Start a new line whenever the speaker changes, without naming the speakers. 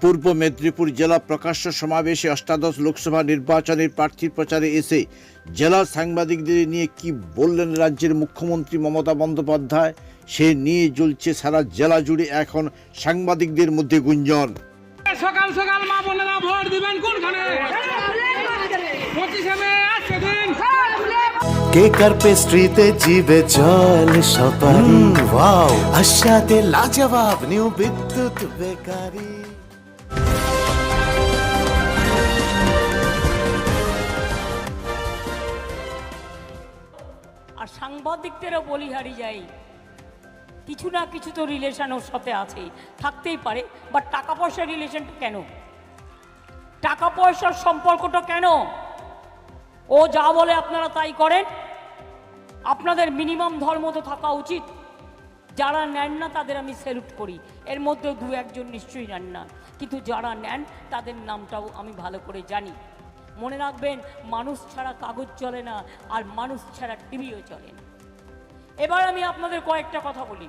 পূর্ব মেদিনীপুর জেলা প্রকাশ্য সমাবেশে অষ্টাদশ লোকসভা নির্বাচনের প্রার্থীর প্রচারে এসে জেলার সাংবাদিকদের নিয়ে কি বললেন রাজ্যের মুখ্যমন্ত্রী মমতা বন্দ্যোপাধ্যায়? সে নিয়ে জ্বলছে সারা জেলা জুড়ে এখন সাংবাদিকদের মধ্যে গুঞ্জন।
সকাল সকাল মা বোনেরা ভোট দিবেন কোনখানে? পঁচিশে মে আজকে দিন।
কেকার পেস্ট্রিতে জিবে জল সপারি ওয়াও। আশাতে লাজবাব নিউ বিদ্যুৎ বেকারি।
আর সাংবাদিকদেরও বলিহারি যাই। কিছু না কিছু তো রিলেশন ওর সাথে আছে, থাকতেই পারে। বাট টাকা পয়সার রিলেশনটা কেন? টাকা পয়সার সম্পর্কটা কেন? ও যা বলে আপনারা তাই করেন। আপনাদের মিনিমাম ধর্ম তো থাকা উচিত। যারা নেন না, তাদের আমি স্যালুট করি। এর মধ্যেও দু একজন নিশ্চয়ই নেন না। কিন্তু যারা নেন, তাদের নামটাও আমি ভালো করে জানি। মনে রাখবেন, মানুষ ছাড়া কাগজ চলে না, আর মানুষ ছাড়া টিভিও চলে না। এবার আমি আপনাদের কয়েকটা কথা বলি।